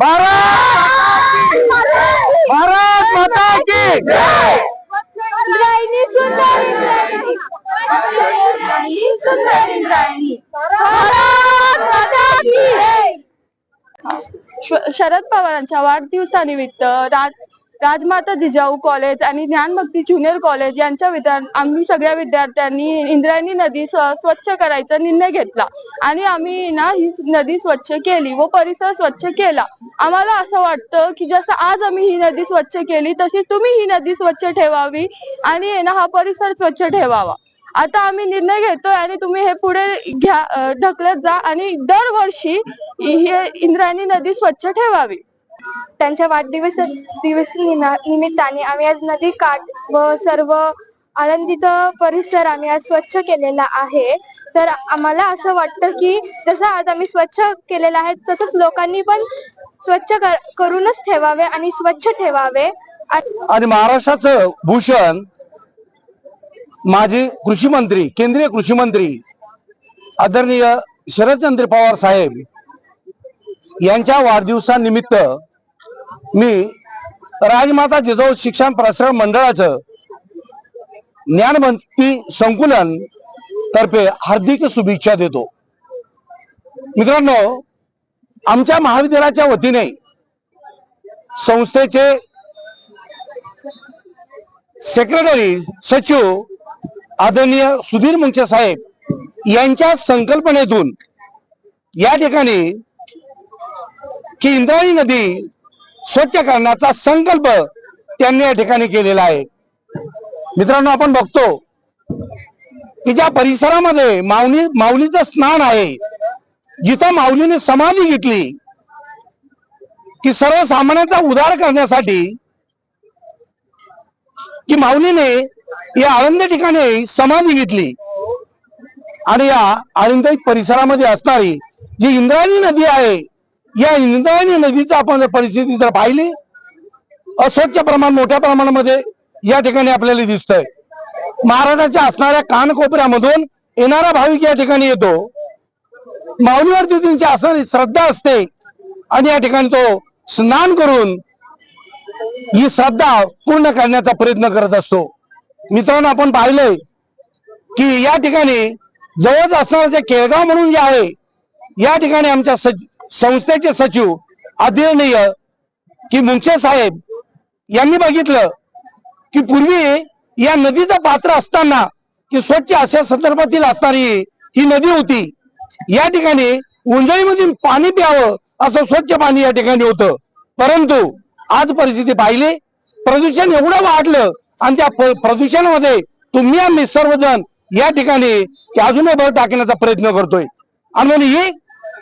भारत भारत माता की इंद्रायणी सुंदर इंद्रायणी सुंदर इंद्रायणी भारत माता की जय. श- शरद पवारांच्या वाढदिवसानिमित्त राज राजमाता जिजाऊ कॉलेज आणि ज्ञानभक्ती ज्युनियर कॉलेज यांच्या विद्यार्थी आम्ही सगळ्या विद्यार्थ्यांनी इंद्रायणी नदी स्वच्छ करायचा निर्णय घेतला. आणि आम्ही ना ही नदी स्वच्छ केली व परिसर स्वच्छ केला. आम्हाला असं वाटतं की जसं आज आम्ही ही नदी स्वच्छ केली तशी तुम्ही ही नदी स्वच्छ ठेवावी आणि ना हा परिसर स्वच्छ ठेवावा. आता आम्ही निर्णय घेतोय आणि तुम्ही हे पुढे घ्या ढकलत जा आणि दरवर्षी हे इंद्रायणी नदी स्वच्छ ठेवावी. त्यांच्या वाढदिवस दिवस निमित्ताने आम्ही आज नदी काठ व सर्व आनंदीत परिसर आम्ही आज स्वच्छ केलेला आहे. तर आम्हाला असं वाटतं की जसं आज आम्ही स्वच्छ केलेलं आहे तसंच लोकांनी पण स्वच्छ कर- करूनच ठेवावे आणि स्वच्छ ठेवावे. आणि महाराष्ट्राचं भूषण माजी कृषी मंत्री केंद्रीय कृषी मंत्री आदरणीय शरदचंद्र पवार साहेब यांच्या वाढदिवसानिमित्त मी राजमाता जिजाऊ शिक्षण प्रसारण मंडळाचं ज्ञानमंती संकुलन तर्फे हार्दिक शुभेच्छा देतो. मित्रांनो आमच्या महाविद्यालयाच्या वतीने संस्थेचे सेक्रेटरी सचिव आदरणीय सुधीर मुंचे साहेब यांच्या संकल्पनेतून या ठिकाणी की इंद्रायणी नदी स्वच्छ करण्याचा संकल्प त्यांनी या ठिकाणी केलेला आहे. मित्रांनो आपण बघतो की ज्या परिसरामध्ये माऊली माऊलीचं स्नान आहे जिथं माऊलीने समाधी घेतली की सर्वसामान्यांचा उद्धार करण्यासाठी की माऊलीने या आळंद ठिकाणी समाधी घेतली. आणि या आळंद परिसरामध्ये असणारी जी इंद्रायणी नदी आहे या इंद्रायणी नदीचा आपण जर परिस्थिती जर पाहिली अस्वच्छ प्रमाण मोठ्या प्रमाणामध्ये या ठिकाणी आपल्याला दिसतंय. महाराष्ट्राच्या असणाऱ्या कानकोपऱ्यामधून येणारा भाविक या ठिकाणी येतो. माऊलीवरती त्यांची असणारी श्रद्धा असते. आणि या ठिकाणी तो स्नान करून ही श्रद्धा पूर्ण करण्याचा प्रयत्न करत असतो. मित्रांनो आपण पाहिलंय की या ठिकाणी जवळच असणारं जे केळगाव म्हणून जे आहे या ठिकाणी आमच्या संस्थेचे सचिव आदरणीय की मुंचे साहेब यांनी बघितलं की पूर्वी या नदीचं पात्र असताना की स्वच्छ अशा संदर्भातील असणारी ही नदी होती. या ठिकाणी उंजळीमधून पाणी प्यावं असं स्वच्छ पाणी या ठिकाणी होतं. परंतु आज परिस्थिती पाहिली. प्रदूषण एवढं वाढलं आणि त्या प्रदूषणामध्ये तुम्ही आम्ही सर्वजण या ठिकाणी अजूनही भर टाकण्याचा प्रयत्न करतोय. आणि म्हणून ही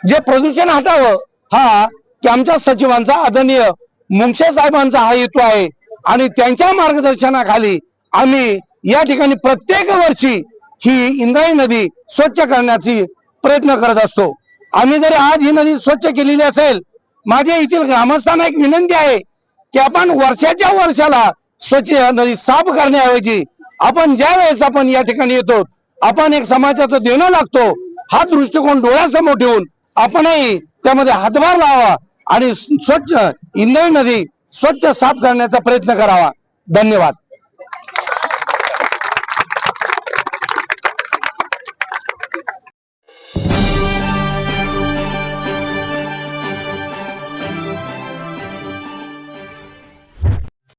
जे प्रदूषण हटावं हा की आमच्या सचिवांचा आदरणीय मुंगशे साहेबांचा हा हेतू आहे. आणि त्यांच्या मार्गदर्शनाखाली आम्ही या ठिकाणी प्रत्येक वर्षी ही इंद्रायणी नदी स्वच्छ करण्याची प्रयत्न करत असतो. आम्ही जरी आज ही नदी स्वच्छ केलेली असेल माझ्या येथील ग्रामस्थांना एक विनंती आहे की आपण वर्षाच्या वर्षाला स्वच्छ नदी साफ करण्याऐवजी आपण ज्या वेळेस आपण या ठिकाणी येतो आपण एक समाजाचं देणं लागतो हा दृष्टिकोन डोळ्यासमोर ठेवून आपणही त्यामध्ये हातभार लावा आणि स्वच्छ इंद्रायणी नदी स्वच्छ साफ करण्याचा प्रयत्न करावा. धन्यवाद.